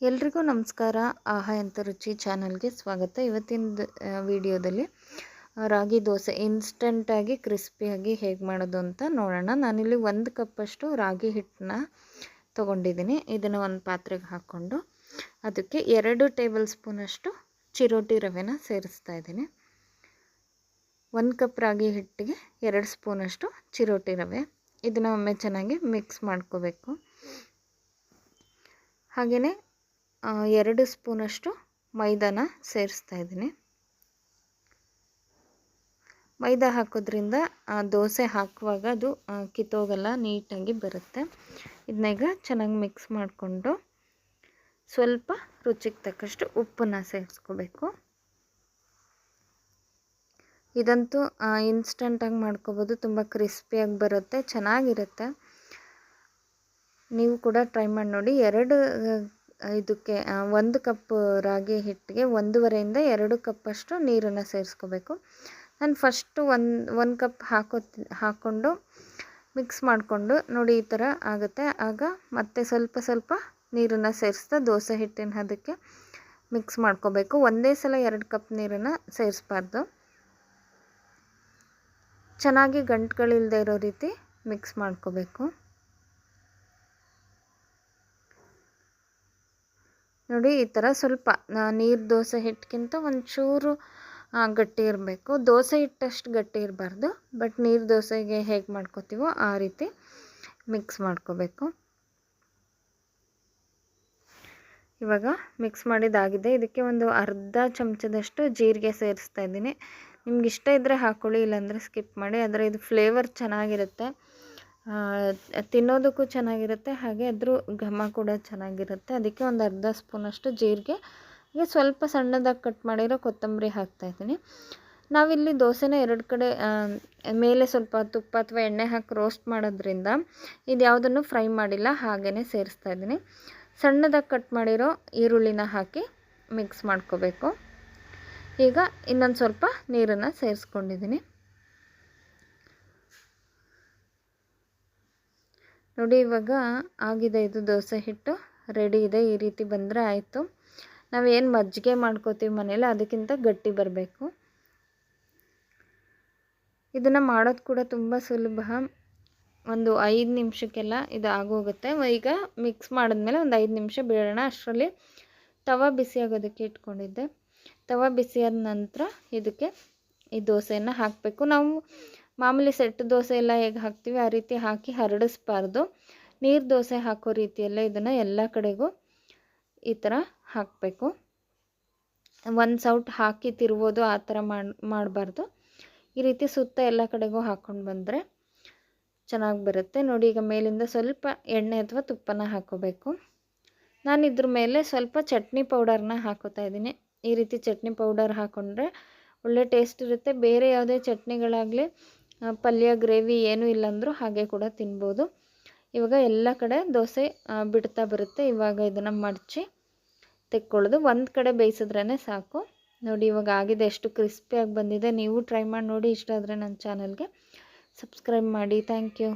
ಎಲ್ರಿಗೂ ನಮಸ್ಕಾರ. ಆಹಾ ಎಂತ ರುಚಿ ಚಾನಲ್ಗೆ ಸ್ವಾಗತ. ಇವತ್ತಿನ ವಿಡಿಯೋದಲ್ಲಿ ರಾಗಿ ದೋಸೆ ಇನ್ಸ್ಟಂಟಾಗಿ ಕ್ರಿಸ್ಪಿಯಾಗಿ ಹೇಗೆ ಮಾಡೋದು ಅಂತ ನೋಡೋಣ. ನಾನಿಲ್ಲಿ ಒಂದು ಕಪ್ಪಷ್ಟು ರಾಗಿ ಹಿಟ್ಟನ್ನ ತೊಗೊಂಡಿದ್ದೀನಿ. ಇದನ್ನು ಒಂದು ಪಾತ್ರೆಗೆ ಹಾಕ್ಕೊಂಡು ಅದಕ್ಕೆ ಎರಡು ಟೇಬಲ್ ಸ್ಪೂನಷ್ಟು ಚಿರೋಟಿ ರವೆನ ಸೇರಿಸ್ತಾ ಇದ್ದೀನಿ. ಒಂದು ಕಪ್ ರಾಗಿ ಹಿಟ್ಟಿಗೆ ಎರಡು ಸ್ಪೂನಷ್ಟು ಚಿರೋಟಿ ರವೆ. ಇದನ್ನು ಒಮ್ಮೆ ಚೆನ್ನಾಗಿ ಮಿಕ್ಸ್ ಮಾಡ್ಕೋಬೇಕು. ಹಾಗೆಯೇ ಎರಡು ಸ್ಪೂನಷ್ಟು ಮೈದಾನ ಸೇರಿಸ್ತಾ ಇದ್ದೀನಿ. ಮೈದಾ ಹಾಕೋದ್ರಿಂದ ದೋಸೆ ಹಾಕುವಾಗ ಅದು ಕಿತ್ತೋಗಲ್ಲ, ನೀಟಾಗಿ ಬರುತ್ತೆ. ಇದನ್ನ ಚೆನ್ನಾಗಿ ಮಿಕ್ಸ್ ಮಾಡಿಕೊಂಡು ಸ್ವಲ್ಪ ರುಚಿಗೆ ತಕ್ಕಷ್ಟು ಉಪ್ಪನ್ನು ಸೇರಿಸ್ಕೋಬೇಕು. ಇದಂತೂ ಇನ್ಸ್ಟಂಟಾಗಿ ಮಾಡ್ಕೋಬೋದು, ತುಂಬ ಕ್ರಿಸ್ಪಿಯಾಗಿ ಬರುತ್ತೆ, ಚೆನ್ನಾಗಿರುತ್ತೆ. ನೀವು ಕೂಡ ಟ್ರೈ ಮಾಡಿ ನೋಡಿ. ಎರಡು ಇದಕ್ಕೆ ಒಂದು ಕಪ್ ರಾಗಿ ಹಿಟ್ಟಿಗೆ ಒಂದೂವರೆಯಿಂದ ಎರಡು ಕಪ್ಪಷ್ಟು ನೀರನ್ನು ಸೇರಿಸ್ಕೋಬೇಕು. ನಾನು ಫಸ್ಟು ಒಂದು ಒಂದು ಕಪ್ ಹಾಕೋ, ಹಾಕ್ಕೊಂಡು ಮಿಕ್ಸ್ ಮಾಡಿಕೊಂಡು ನೋಡಿ ಈ ಥರ ಆಗುತ್ತೆ. ಆಗ ಮತ್ತೆ ಸ್ವಲ್ಪ ಸ್ವಲ್ಪ ನೀರನ್ನು ಸೇರಿಸ್ತಾ ದೋಸೆ ಹಿಟ್ಟಿನ ಅದಕ್ಕೆ ಮಿಕ್ಸ್ ಮಾಡ್ಕೋಬೇಕು. ಒಂದೇ ಸಲ ಎರಡು ಕಪ್ ನೀರನ್ನು ಸೇರಿಸ್ಬಾರ್ದು. ಚೆನ್ನಾಗಿ ಗಂಟುಗಳಿಲ್ಲದೆ ಇರೋ ರೀತಿ ಮಿಕ್ಸ್ ಮಾಡ್ಕೋಬೇಕು. ನೋಡಿ, ಈ ಥರ ಸ್ವಲ್ಪ ನೀರು ದೋಸೆ ಹಿಟ್ಟಿಗಿಂತ ಒಂಚೂರು ಗಟ್ಟಿ ಇರಬೇಕು. ದೋಸೆ ಹಿಟ್ಟಷ್ಟು ಗಟ್ಟಿ ಇರಬಾರ್ದು, ಬಟ್ ನೀರು ದೋಸೆಗೆ ಹೇಗೆ ಮಾಡ್ಕೋತೀವೋ ಆ ರೀತಿ ಮಿಕ್ಸ್ ಮಾಡ್ಕೋಬೇಕು. ಇವಾಗ ಮಿಕ್ಸ್ ಮಾಡಿದ್ದಾಗಿದೆ ಇದಕ್ಕೆ ಒಂದು ಅರ್ಧ ಚಮಚದಷ್ಟು ಜೀರಿಗೆ ಸೇರಿಸ್ತಾ ಇದ್ದೀನಿ. ನಿಮ್ಗೆ ಇಷ್ಟ ಇದ್ದರೆ ಹಾಕ್ಕೊಳ್ಳಿ ಇಲ್ಲಾಂದರೆ ಸ್ಕಿಪ್ ಮಾಡಿ. ಆದರೆ ಇದು ಫ್ಲೇವರ್ ಚೆನ್ನಾಗಿರುತ್ತೆ. ತಿನ್ನೋದಕ್ಕೂ ಚೆನ್ನಾಗಿರುತ್ತೆ, ಹಾಗೆ ಅದ್ರ ಘಮ ಕೂಡ ಚೆನ್ನಾಗಿರುತ್ತೆ. ಅದಕ್ಕೆ ಒಂದು ಅರ್ಧ ಸ್ಪೂನಷ್ಟು ಜೀರಿಗೆ, ಹಾಗೆ ಸ್ವಲ್ಪ ಸಣ್ಣದಾಗಿ ಕಟ್ ಮಾಡಿರೋ ಕೊತ್ತಂಬರಿ ಹಾಕ್ತಾಯಿದ್ದೀನಿ ನಾವಿಲ್ಲಿ ದೋಸೆನ ಎರಡು ಕಡೆ ಮೇಲೆ ಸ್ವಲ್ಪ ತುಪ್ಪ ಅಥವಾ ಎಣ್ಣೆ ಹಾಕಿ ರೋಸ್ಟ್ ಮಾಡೋದ್ರಿಂದ ಇದು ಯಾವುದನ್ನು ಫ್ರೈ ಮಾಡಿಲ್ಲ ಹಾಗೇ ಸೇರಿಸ್ತಾ ಇದ್ದೀನಿ. ಸಣ್ಣದಾಗಿ ಕಟ್ ಮಾಡಿರೋ ಈರುಳ್ಳಿನ ಹಾಕಿ ಮಿಕ್ಸ್ ಮಾಡ್ಕೋಬೇಕು. ಈಗ ಇನ್ನೊಂದು ಸ್ವಲ್ಪ ನೀರನ್ನು ಸೇರಿಸ್ಕೊಂಡಿದ್ದೀನಿ. ನೋಡಿ, ಇವಾಗ ಆಗಿದೆ ಇದು ದೋಸೆ ಹಿಟ್ಟು. ರೆಡಿ ಇದೆ, ಈ ರೀತಿ ಬಂದರೆ ಆಯಿತು. ನಾವೇನು ಮಜ್ಜಿಗೆ ಮಾಡ್ಕೋತೀವಿ ಮನೇಲಿ ಅದಕ್ಕಿಂತ ಗಟ್ಟಿ ಬರಬೇಕು. ಇದನ್ನು ಮಾಡೋದು ಕೂಡ ತುಂಬ ಸುಲಭ. ಒಂದು ಐದು ನಿಮಿಷಕ್ಕೆಲ್ಲ ಇದು ಆಗೋಗುತ್ತೆ. ಈಗ ಮಿಕ್ಸ್ ಮಾಡಿದ್ಮೇಲೆ ಒಂದು ಐದು ನಿಮಿಷ ಬಿಡೋಣ. ಅಷ್ಟರಲ್ಲಿ ತವ ಬಿಸಿಯಾಗೋದಕ್ಕೆ ಇಟ್ಕೊಂಡಿದ್ದೆ. ತವ ಬಿಸಿಯಾದ ನಂತರ ಇದಕ್ಕೆ ಈ ದೋಸೆಯನ್ನು ಹಾಕಬೇಕು. ನಾವು ಮಾಮೂಲಿ ಸೆಟ್ ದೋಸೆ ಎಲ್ಲ ಹೇಗೆ ಹಾಕ್ತೀವಿ, ಆ ರೀತಿ ಹಾಕಿ ಹರಡಿಸ್ಬಾರ್ದು. ನೀರು ದೋಸೆ ಹಾಕೋ ರೀತಿಯಲ್ಲೇ ಇದನ್ನು ಎಲ್ಲ ಕಡೆಗೂ ಈ ಥರ ಹಾಕಬೇಕು. ಒಂದು ಸೌಟ್ ಹಾಕಿ ತಿರ್ಬೋದು ಆ ಥರ ಮಾಡಿ, ಮಾಡಬಾರ್ದು. ಈ ರೀತಿ ಸುತ್ತ ಎಲ್ಲ ಕಡೆಗೂ ಹಾಕ್ಕೊಂಡು ಬಂದರೆ ಚೆನ್ನಾಗಿ ಬರುತ್ತೆ. ನೋಡಿ, ಈಗ ಮೇಲಿಂದ ಸ್ವಲ್ಪ ಎಣ್ಣೆ ಅಥವಾ ತುಪ್ಪನ ಹಾಕೋಬೇಕು. ನಾನು ಇದ್ರ ಮೇಲೆ ಸ್ವಲ್ಪ ಚಟ್ನಿ ಪೌಡರ್ನ ಹಾಕೋತಾ ಇದ್ದೀನಿ. ಈ ರೀತಿ ಚಟ್ನಿ ಪೌಡರ್ ಹಾಕ್ಕೊಂಡ್ರೆ ಒಳ್ಳೆ ಟೇಸ್ಟ್ ಇರುತ್ತೆ. ಬೇರೆ ಯಾವುದೇ ಚಟ್ನಿಗಳಾಗಲಿ ಪಲ್ಯ, ಗ್ರೇವಿ ಏನೂ ಇಲ್ಲಾಂದರೂ ಹಾಗೆ ಕೂಡ ತಿನ್ಬೋದು. ಇವಾಗ ಎಲ್ಲ ಕಡೆ ದೋಸೆ ಬಿಡ್ತಾ ಬರುತ್ತೆ. ಇವಾಗ ಇದನ್ನು ಮಡಚಿ ತೆಕ್ಕೊಳ್ಳೋದು. ಒಂದು ಕಡೆ ಬೇಯಿಸಿದ್ರೇ ಸಾಕು. ನೋಡಿ, ಇವಾಗ ಆಗಿದೆ. ಎಷ್ಟು ಕ್ರಿಸ್ಪಿಯಾಗಿ ಬಂದಿದೆ. ನೀವು ಟ್ರೈ ಮಾಡಿ ನೋಡಿ. ಇಷ್ಟ ಆದರೆ ನನ್ನ ಚಾನಲ್ಗೆ ಸಬ್ಸ್ಕ್ರೈಬ್ ಮಾಡಿ. Thank you.